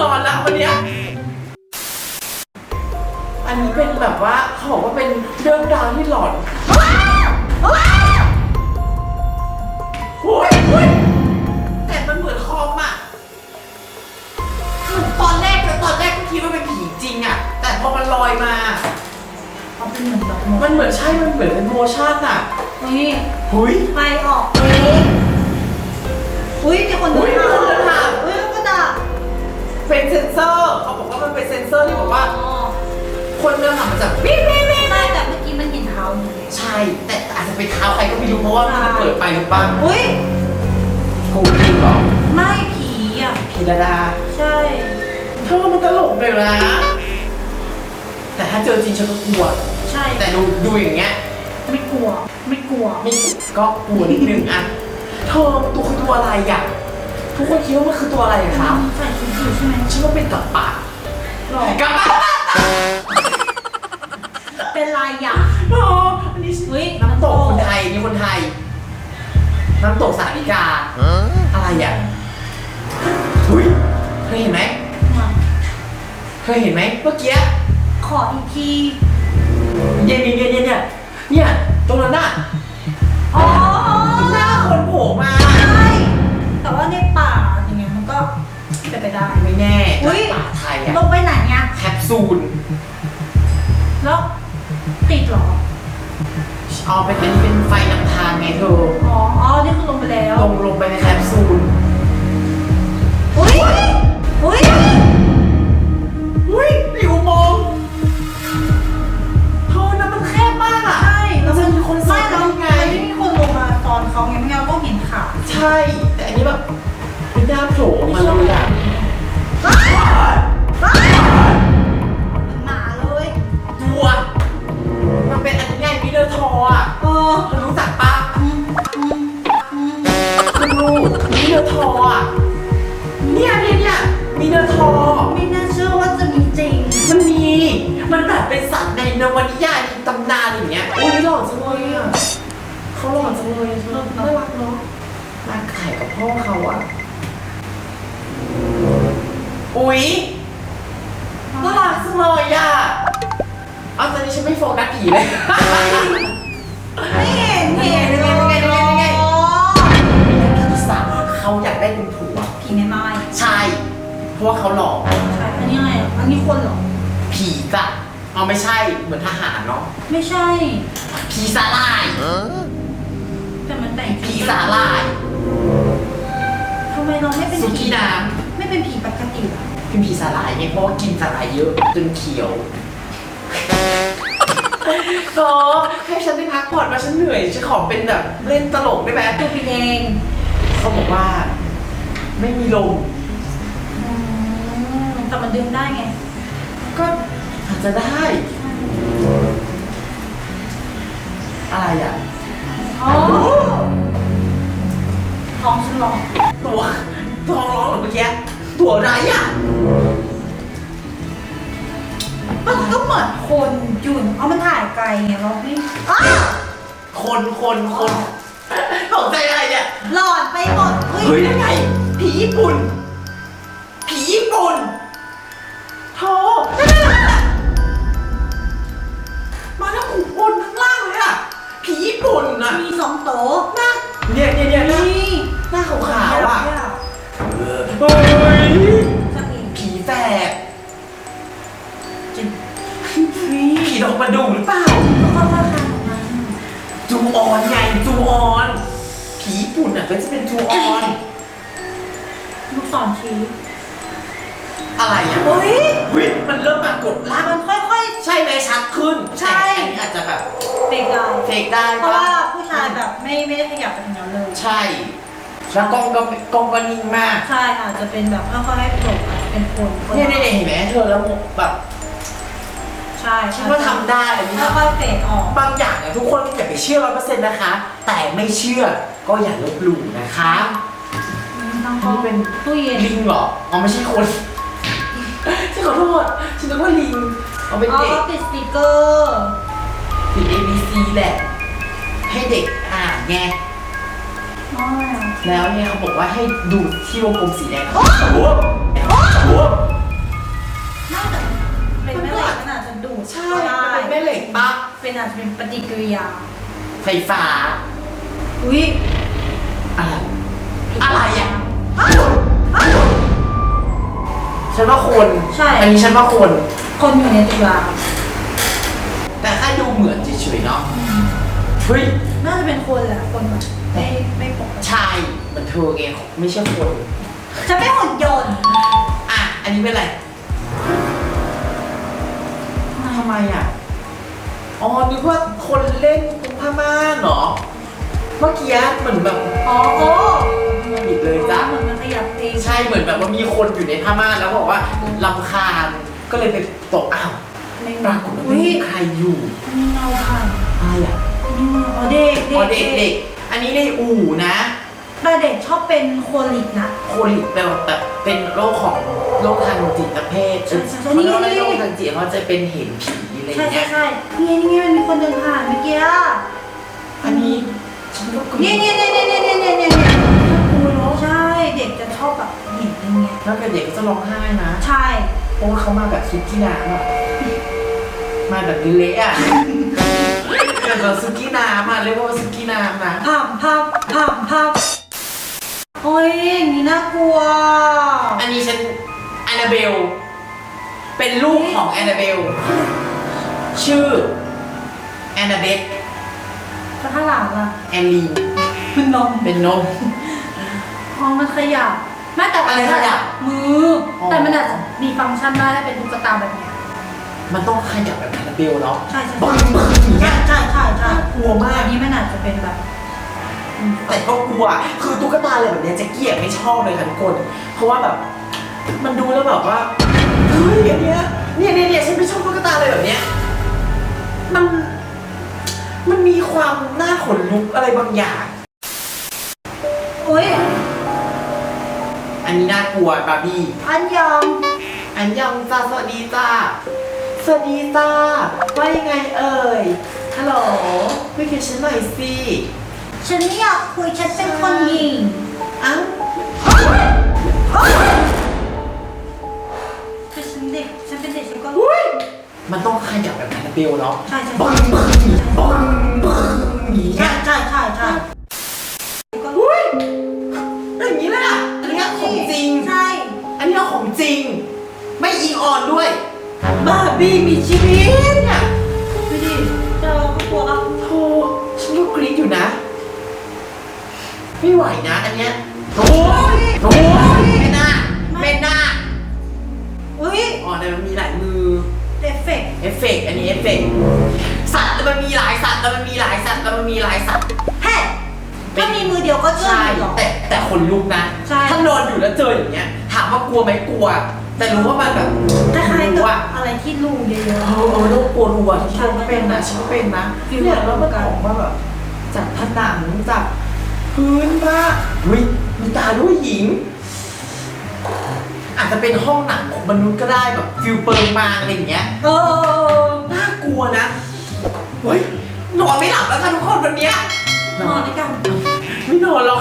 นอนละวันเนี้ยอันนี้เป็นแบบว่าเขาบอกว่าเป็นเรื่องราวที่หลอนโอ้ยโอ้ยแต่มันเหมือนคอมอะตอนแรกตอนแรกก็คิดว่าเป็นผีจริงอะแต่พอมันลอยมา เอาเป็นเหมือนแบบมันเหมือนใช่ มันเหมือนเป็นโมชั่นอะนี่หุยไฟออกเองอุ้ยมีคนอุ๊ยมีคนเดินผ่านอุ้ยแล้วก็ด่า เป็นเซนเซอร์เขาบอกว่ามันเป็นเซนเซอร์ที่บอกว่าอ๋อคนเดินผ่านมันจะวิ่งวิ่งวิ่งไม่แต่เมื่อกี้มันเห็นเท้าหนูเลยใช่ แต่อาจจะเป็นเท้าใครก็ไม่รู้เพราะว่ามันเปิดไปหรือเปล่าอุ้ยกูจริงเหรอไม่ผีอะ พีระดาใช่ เธอมันตลกเลยนะ แต่ถ้าเจอจริงฉันก็กลัว ใช่ แต่ดูดูอย่างเงี้ย ไม่กลัว ไม่กลัว ไม่ก็กลัวนิดนึงอะเธอตัวคือตัวอะไรอะ ทุกคนคิดว่ามันคือตัวอะไรอะคะใส่ชุดอยู่ใช่ไหมฉันว่าเป็นกับปากหรอกับปากเป็นลายหยาโอ้อันนี้อุ้ยน้ำตกคนไทยนี่คนไทย น้ำตกสาริกา อะไรอะหุยเคยเห็นไหมมาเคยเห็นไหมเมื่อกี้ขออีกทีเนี่ยเนี่ยเนี่ยเนี่ย เนี่ย ตรงนั้นน่ะอ๋อ เอาเป็นอันนี้เป็นไฟนำทางไงเธออ๋อ อ๋อ นี่คือลงไปแล้ว ลงลงไปในแคปซูลอุ้ย อุ้ย อุ้ยในอุโมงค์เธอนั้นมันแคบมากอะ ใช่แล้วมันมีคนไม่ใส่แล้วไง มันไม่มีคนลงมาตอนเขาไงไม่งั้นเราก็เห็นขาใช่ แต่อันนี้แบบเป็นหน้าโผล่ออกมาเลยอะห เดอร์ทออะเออเธอรู้จักปะอืมอืมอืมคุณรู้มิเดอร์ทออะเนี่ยเนี่ยเนี่ยมิเดอร์ทอ ไม่น่าเชื่อว่าจะมีจริง มันมี มันแบบเป็นสัตว์ในนวนิยายในตำนานอย่างเงี้ยอุ้ยหล่อจังเลยอะเขาหล่อจังเลยเธอน่ารักเนาะน่าขายกับพ่อเขาอะอุ๊ยน่ารักจังเลยอะ เอาตอนนี้ฉันไม่โฟกัสผีเลย ไม่เห็นเห็นยังไงยังไงยังไงยังไงพี่สาวเขาอยากได้เป็นผัว ผีแม่ไม้ใช่ เพราะว่าเขาหล่อใช่อันนี้อะไรอะอันนี้คนเหรอ ผีจ้ะเอาไม่ใช่ เหมือนทหารเนาะ ไม่ใช่ ผีสาลาย แต่มันแต่งผีสาลาย ทำไมเราไม่เป็นสุผีกี้น้ไม่เป็นผีปกติอะเป็นผีสาลายไงเพราะว่ากินสาลายเยอะจนเขียว โอให้ฉันได้พักผ่อนมาฉันเหนื่อยฉันขอเป็นแบบเล่นตลกได้ไหมตัวผีแดงเขาบอกว่า ไม่มีลมอืมแต่มันดึงได้ไง ก็อาจจะได้ อะไรอะอ๋อท้องฉันร้องตัวตัวร้องเหรอเมื่อกี้ตัวอะไรอะ มันก็เหมือนคนยุ่นเอามันถ่ายไกลไงเราไม่อ้าคนคนคนตกใจอะไรเนี่ย หลอดไปหมดเฮ้ยนั่นไงผีญี่ปุ่น ผีญี่ปุ่นโธ่นั่นน่ะมาทั้งขุนบนทั้งล่างเลยอะผีญี่ปุ่นอะมีสองโตะหน้าเนี่ยเนี่ยเนี่ยหน้านี่หน้าขาว ออนไงจูออนผีญี่ปุ่นอะก็จะเป็นจูออน ลูกศรชี้อะไรอะเฮ้ยเฮ้ยมันเริ่มมากดล่างมันค่อยใช่ไหมชัดขึ้นใช่ แต่อันนี้อาจจะแบบๆเปกได้เฟกได้เพราะปะว่าผู้ชายแบบไม่ไม่ได้ขยับไปทางนั้นเลยใช่ แล้วกล้องก็กล้องก็นิ่งมาก ใช่อาจจะเป็นแบบค่อยๆให้โผล่อาจจะเป็นคนคนเนี่ยเนี่ยเนี่ยเห็นไหมเธอแล้วแบบ ใช่คิดว่าทำได้อันนี้ค่อยๆเฟดออก บางอย่างอะทุกคนอย่าไปเชื่อร้อยเปอร์เซ็นต์นะคะ แต่ไม่เชื่อก็อย่าลบหลู่นะคะต้องอันนี้เป็นตู้เย็นลิงเหรออ๋อไม่ใช่คนฉันขอโทษฉันนึกว่าลิงเอาเป็นอ๋อเด็กติดสติกเกอร์ติด A B C แหละ ให้เด็กอ่านไงอ๋อเแล้วเนี่ยเขาบอกว่าให้ดูที่วงกลมสีแดงโอ้โหโอ้โห ใช่ได้มันเป็นแม่เหล็กปะเป็นอาจจะเป็นปฏิกิริยา ไฟฟ้า อุ้ยอะไรอะไรอะฉันว่าคนใช่ อันนี้ฉันว่าคน คนอยู่ในตุลาแต่ถ้าดูเหมือนเฉยๆเนาะเฮ้ยน่าจะเป็นคนแหละคนแบบไม่ไม่ปกติชายเหมือนเธอไงไม่ใช่คน จะไม่หุ่นยนต์ อะ อันนี้เป็นอะไร ทำไมอะ อ๋อ นึกว่าคนเล่นตรงผ้าม่านเหรอ เมื่อกี้เหมือนแบบอ๋อโอ้มันอีกเลยจ้ะ เหมือนมันขยับเองใช่ เหมือนแบบว่ามีคนอยู่ในผ้าม่านแล้วบอกว่าลำคาญ ก็เลยไปตกอ้าวไม่ปรากฏว่าไม่มีใครอยู่มีเงาผ่านอะไรอะมีเงาอ๋อเด็กอ๋อเด็กเด็ก อันนี้ในอู่นะ แต่เด็กชอบเป็นโคลิกนะ โคลิกแบบแบบเป็นโรคของโรคทางจิตเภทใช่ใช่ใช่ เขาเรียกว่านี่นี่โรคทางจิตเขาจะเป็นเห็นผีอะไรใช่ใช่เงี้ยใช่นี่ไงนี่ไงมันมีคนเดินผ่านเมื่อกี้อะอันนี้ฉันก็กลัวเนี่ยเนี่ยเนี่ยเนี่ยเนี่ยเนี่ยเนี่ยเนี่ยใช่เด็กจะชอบแบบเห็นอย่างเงี้ยแล้วกับเด็กก็จะร้องไห้นะใช่เพราะว่าเขามาแบบซุกี้น้ำอะมาแบบเละอะแบบซุกี้น้ำอะเรียกว่าซุกี้น้ำนะพับพับพับพั บโอ้ยอย่างนี้น่ากลัว อันนี้ฉันแอนนาเบล เป็นลูกของแอนนาเบล ชื่อแอนนาเบธแล้วข้างหลังล่ะแอนลีนเป็นนม เป็นนมอ๋อมันขยับแม้แต่อะไรขยับมือออ แต่มันอาจจะมีฟังก์ชันได้ถ้าเป็นตุ๊กตาแบบเนี้ย มันต้องขยับแบบแอนนาเบลเนาะใช่ใช่ บึ้งบึ้งอย่างเงี้ยใช่ใช่ใช่กลัวมากอันนี้มันอาจจะเป็นแบบ แต่ก็กลัว คือตุ๊กตาอะไรแบบเนี้ยแจะเกลียดไม่ชอบเลยค่ะทุกคน เพราะว่าแบบ มันดูแล้วแบบว่า เฮ้ยอันเนี้ยเนี่ยเนี่ยเนี่ยฉันไม่ชอบตุ๊กตาอะไรแบบเนี้ย มัน มันมีความน่าขนลุกอะไรบางอย่าง โอ้ยอันนี้น่ากลัวบาร์บี้ อันยองอันยองจ้าสวัสดีจ้า สวัสดีจ้า ว่ายังไงเอ่ย ฮัลโหลคุยกับฉันหน่อยสิ ฉันไม่อยากคุยฉันเป็นคนหญิงอ้าวคือฉันเด็ก ฉันเป็นเด็กฉันก็อุ๊ยมันต้องขยับแบบแอนนาเบลเนาะใช่ใช่บึ้งบึ้งบึ้งบึ้งอย่างใช่เงี้ยใช่ใช่ใช่ก็อุ้ยอย่างนี้เลยอะอันนี้ของจริง ใช่ อันนี้ของจริง ไม่อิงออนด้วย บาร์บี้มีชีวิต ไม่ไหวนะอันเนี้ยโอ้ยโอ้ยไม่น่าไม่น่าอุ้ยอ๋อแต่มันมีหลายมือ เอฟเฟกต์เอฟเฟกต์อันนี้เอฟเฟกต์สัตว์แต่มันมีหลายสัตว์แต่มันมีหลายสัตว์แต่มันมีหลายสัตว์ แฮ่ถ้ามีมือเดียวก็เจอใช่หรอ แต่แต่คนลุกนะ ใช่ถ้านอนอยู่แล้วเจออย่างเงี้ย ถามว่ากลัวไหมกลัว แต่รู้ว่ามันแบบคล้ายๆรู้กับว่าอะไรที่รูเยอะ เออเออต้องกลัวรัวฉันก็เป็นนะฉันก็เป็นนะฟิล เนี่ยแล้วมันออกมาแบบจากผนังจาก พื้นผ้าเฮ้ยมีตาด้วยหญิง อาจจะเป็นห้องหนังของมนุษย์ก็ได้แบบฟิลเปิงมางอะไรอย่างเงี้ยๆเออน่ากลัวนะเฮ้ยนอนไม่หลับแล้วค่ะทุกคนวันเนี้ยนอนด้วยกัน ไม่นอนหรอก